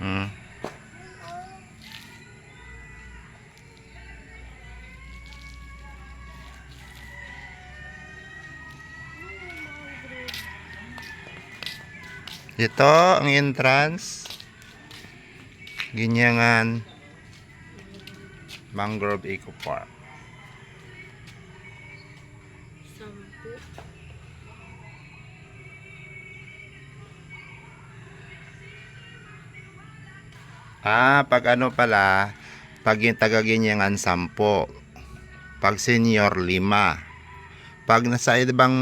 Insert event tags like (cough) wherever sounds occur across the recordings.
Hmm. Ito ang entrance. Ginyangan Mangrove Eco Park. Sampu. Ah, pag ano pala, pag yung taga-ginyangan 10. Pag senior 5. Pag nasa ibang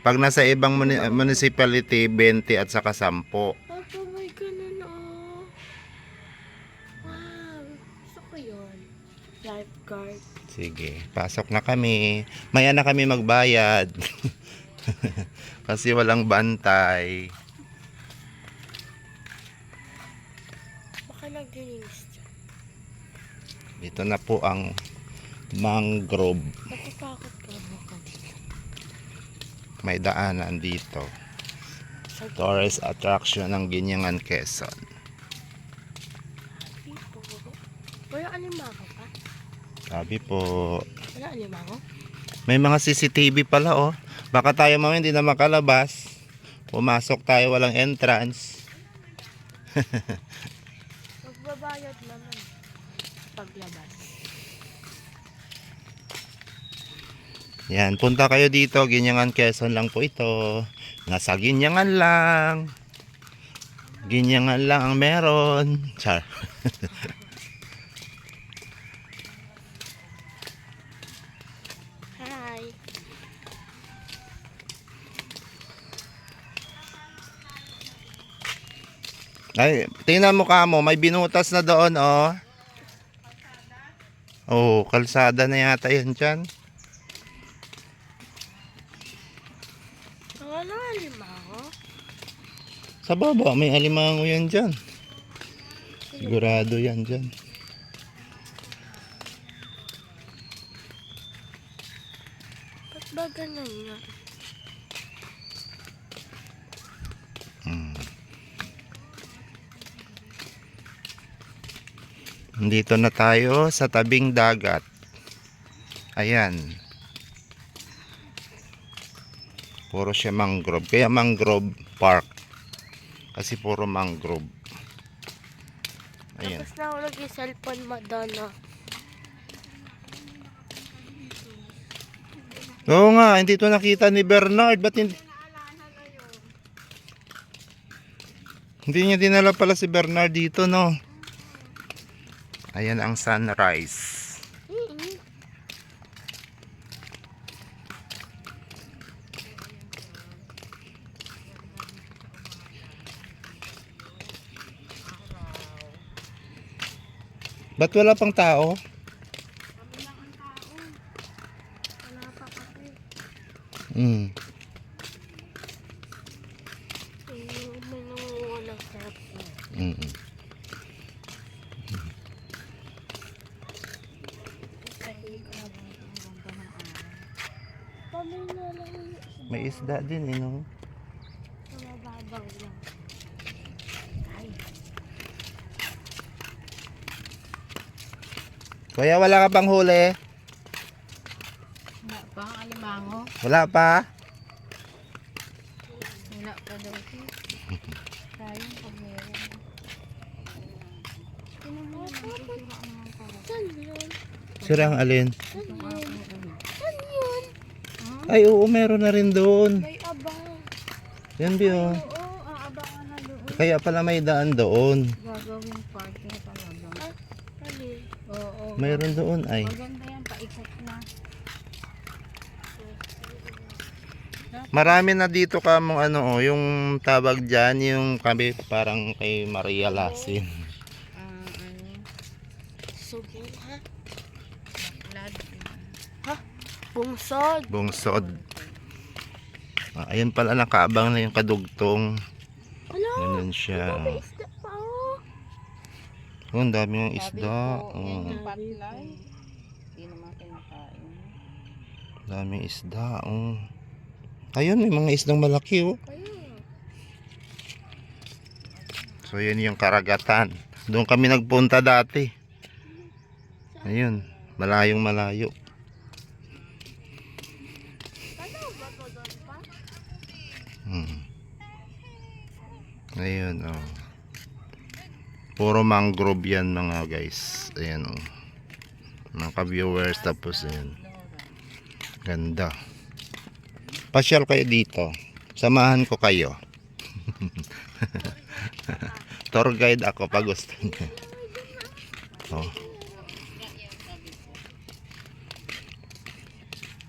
pag nasa ibang muni- municipality 20 at saka 10. Papa, may ganun oh. Wow. Gusto ko yun. Lifeguard. Sige, pasok na kami. Maya na kami magbayad. (laughs) Kasi walang bantay. Baka naglilinis dyan. Dito na po ang mangrove. May daanan dito. Tourist attraction ng Ginyangan, Quezon. Wala alimango pa? Sabi po, Wala alimango? may mga CCTV pala oh. Baka tayo mamaya hindi na makalabas. Pumasok tayo walang entrance. (laughs) Magbabayad naman. Paglabas. Yan, punta kayo dito. Ginyangan, Quezon lang po ito. Nasa Ginyangan lang. Ginyangan lang ang meron. Char. Hi. Ay, tingnan mo ka mo, may binutas na doon, oh. Oh, kalsada na yata yan dyan. Wala alimango? Sa baba, may alimango yan dyan. Sigurado yan dyan. Ba't ba ganun yun? Dito na tayo sa tabing dagat. Ayan. Puro siya mangrove. Kaya mangrove park. Kasi puro mangrove. Ayan. Tapos nahulog yung cellphone Madonna. Oo nga, hindi to nakita ni Bernard. Ba't hindi? Hindi niya dinala pala si Bernard dito, no? Ayan ang sunrise. Ba't wala pang tao? Wala pa kasi. Hmm. Eh, may nangunguha ng cellphone. Mm. Pamay na lang yung isda. Din, eh, no? Mababaw lang. Ay, Kuya, wala ka pang huli? Wala pa ang alimango. Wala pa? Wala pa daw ito. Sayang pag meron. saan yun? Sirang alin? Saan Itong yun? aking ano. Saan yun? Ay, oo, meron na rin doon. May abang. Yan, Bio. Oo, aabangan na doon. Kaya pala may daan doon. Gagawing party na talaga. Alin? Oo. Mayroon doon, ay. Maganda yan, paikot na. Marami na dito ka mong ano, oh, yung tawag dyan, yung kami parang kay Maria Lasin. Ah, ano, Subo ha? blood. Bungsod. Bungsod. Ah, ayun pala, nakaabang na yung kadugtong. Ala, Ganun siya. oh. Oh, ang dami ng isda. Yan Oh, daming isda. Oh. Ayun, may mga isdang malaki. Oh. So yun yung karagatan. Doon kami nagpunta dati. Ayun, malayong malayo. Hmm. Ayun, oh. Puro mangrove yan mga guys. Ayan, oh. Mga ka-viewers, tapos ayan. Ganda. Pasyal kayo dito. Samahan ko kayo. (laughs) Tour guide ako pag gusto niyo. Oh.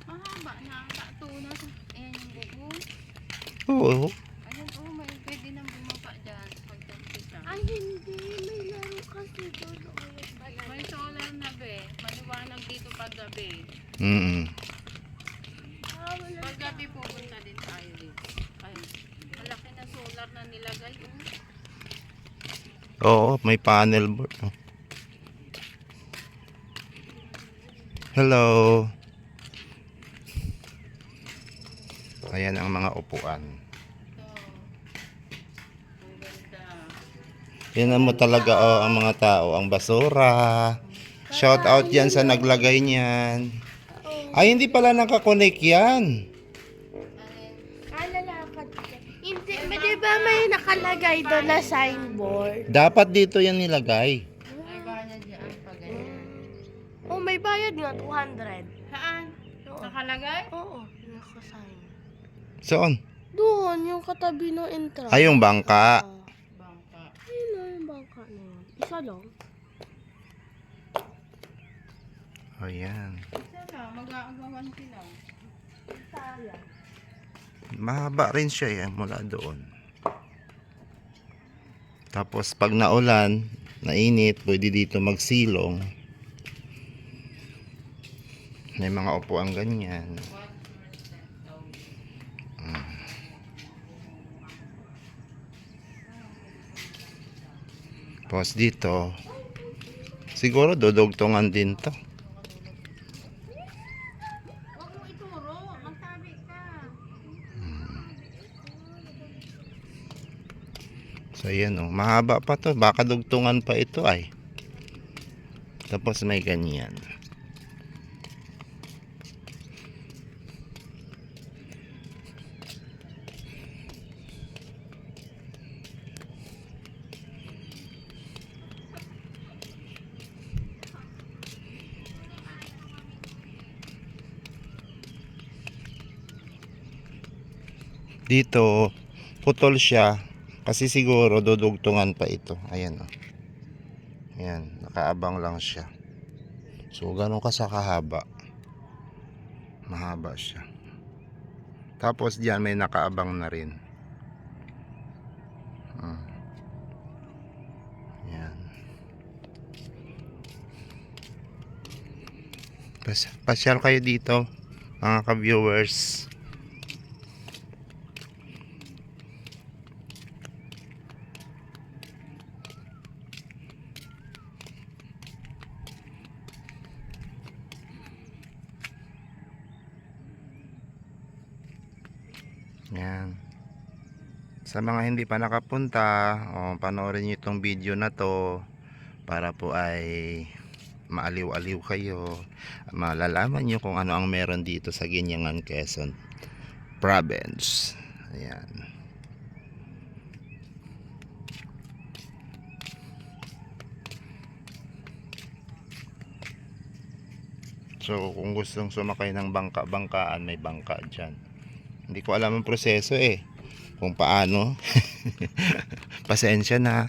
Mahaba na ang tatunas. Ayan yung bubong. Oo. Ayun, oh, may pwede nang bumaba dyan. Ay, hindi. May laro kasi doon. May solar na be. Maliwanag dito pag gabi. Mm wala. Pag gabi pupunta din tayo dito. Ay, malaki na solar na nilagay. Oh. Oo, may panel board. Hello. Ayan ang mga upuan. Yan mo talaga oh, ang mga tao, ang basura. Shout out yan sa naglagay niyan. Ay, hindi pala nakakonek yan. Hindi, di ba may nakalagay doon na signboard? Dapat dito yan nilagay. Oh, may bayad nga, 200. Saan? Nakalagay? Oo, nakasign. Saan? Doon, yung katabi ng entrance. Ay, yung bangka. Ah, Bangka. Ayun na yung bangka na yun. Isa lang. Ayan. Isa na, mag-aagawan sila. Sayang. Mahaba rin siya eh, mula doon. Tapos pag naulan, nainit, pwede dito magsilong. May mga upuan ganyan. Mm. Tapos dito, siguro dodogtongan din to. So ayan oh, mahaba pa to, baka dugtungan pa ito ay. Tapos may ganyan. Dito, putol siya. Kasi siguro dudugtungan pa ito. Ayan oh. Ayan, nakaabang lang siya. So, ganun ka sa kahaba. Mahaba siya. Tapos diyan may nakaabang na rin. Hmm. Ayan. Pas pasyal kayo dito, mga ka-viewers. Yan. Sa mga hindi pa nakapunta, oh, panoorin nyo itong video na to para po ay maaliw-aliw kayo. Malalaman nyo kung ano ang meron dito sa Ginyangan, Quezon Province. Ayan. So, kung gustong sumakay ng bangka-bangkaan, may bangka dyan. Hindi ko alam ang proseso eh. Kung paano. (laughs) Pasensya na.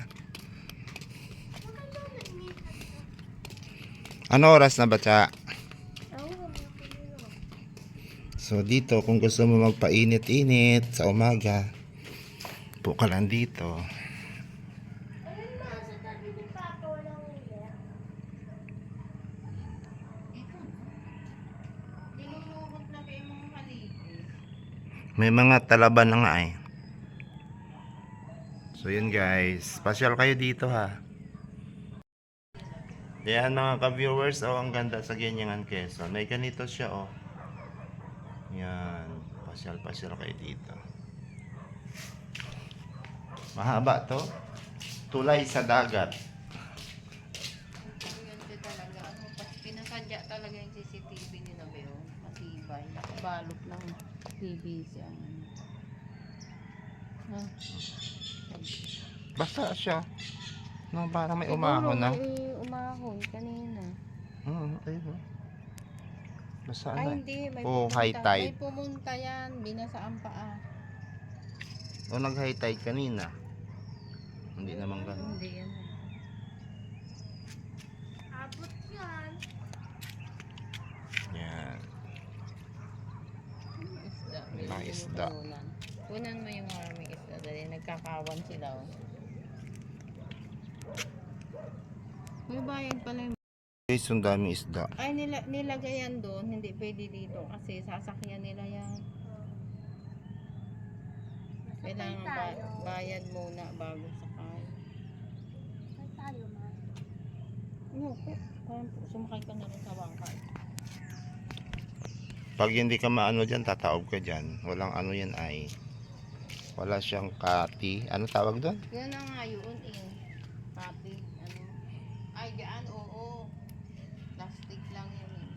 Ano oras na ba? So, dito, kung gusto mo magpainit-init sa umaga, po ka lang dito. Ayun na, sa tabi ni Papa walang ulit. Dinulukot na kayo mga haligi. May mga talaban na nga eh. So yun guys, pasyal kayo dito ha. Yan mga ka-viewers, oh ang ganda sa Ganyangan Quezon. May ganito siya oh. Yan, pasyal-pasyal kayo dito. Mahaba to. tulay sa dagat. Talaga. Ano, pinasadya talaga yung CCTV nila, Beo. Matibay. Nakabalot lang. Ang ano. Ah, Basta siya. No, parang may umahon na. may umahon kanina. Hmm, ayun. oh. Basta Ay, na. hindi. May Oh, pumunta. high tide. May pumunta yan. Binasa ang paa. O nag-high tide kanina. Hindi naman ganun. Hindi yan. Abot yan. Yan. Isda. Mga isda. Kunan. Kunan mo yung maraming isda. Dali, nagkakawan sila. Oh. May bayan pala yung... Guys, ang daming isda. Ay, nila, nilagay yan doon. Hindi pwede dito kasi sasakyan nila yan. Kailangan ba, bayad muna bago sakay. Saan tayo, ma? No, po. Parang sumakay ka na rin sa bangka. Pag hindi ka maano dyan, tataob ka dyan. Walang ano yan ay. Wala siyang kati. Ano tawag doon? Yan na nga yun eh. Pati, ano. Ay, dyan, oo. Plastic lang yun eh.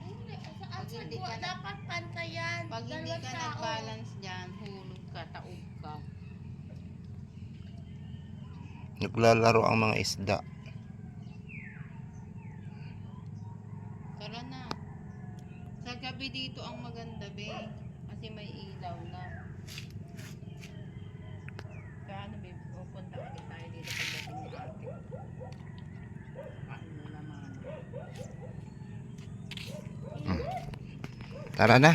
Hindi, sa Pag hindi ka na- dapat pantayan. Pag hindi ka nag-balance dyan, hulog ka, taob ka. Naglalaro ang mga isda. Tara na. Sa gabi dito ang maganda, be. Kasi may ilaw na. Kaya ano, be, pupunta ulit tayo dito pagdating ni ate. Kain mo naman. Tara na. Ah, mainit na naman. Dami isda dito.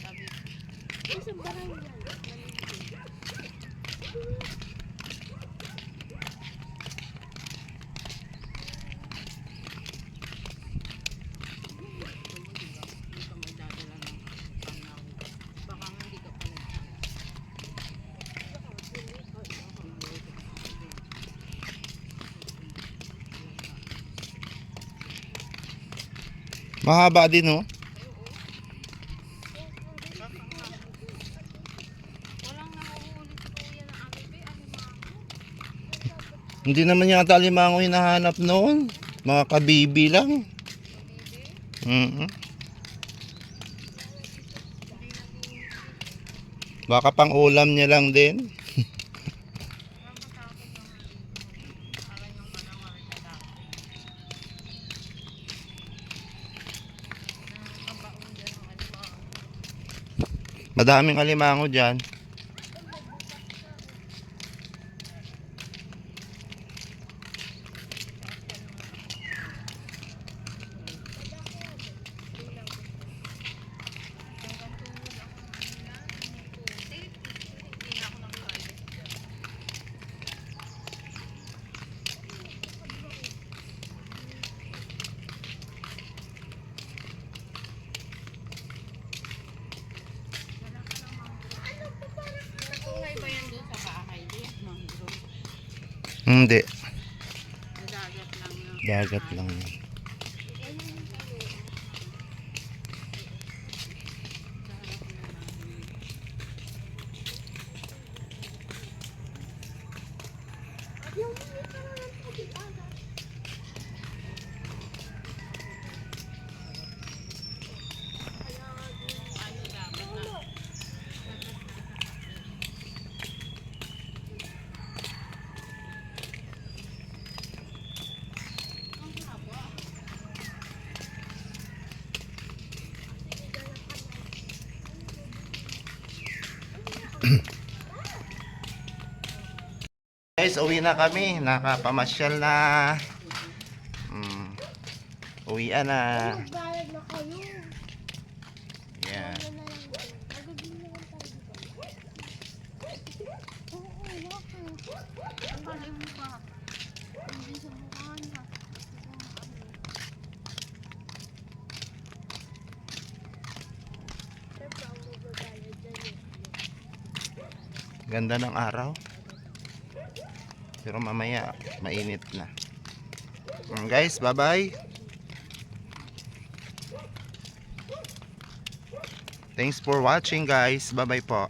Sabi ko. Isang barang yan. Hindi ka magdadala ng panaw. Baka nga hindi ka pa nag Mahaba din oh. Hindi naman yata limango hinahanap noon. Mga kabibi lang. Mhm. Baka pang ulam niya lang din. Parang yung manawari na dati. Nakakabaon dyan ng alimango. Madaming alimango dyan. Hindi na ako nakakaalis dyan. Nakuhay ba yan doon sa bahay? Di, mangrove. Hindi. Dagat lang yun. Dagat lang yan. Guys, uwi na kami. Nakapamasyal na. Mm. Uwi na. Yeah. Ganda ng araw. Pero mamaya, mainit na. Mm, Guys, bye-bye. Thanks for watching guys. Bye-bye po.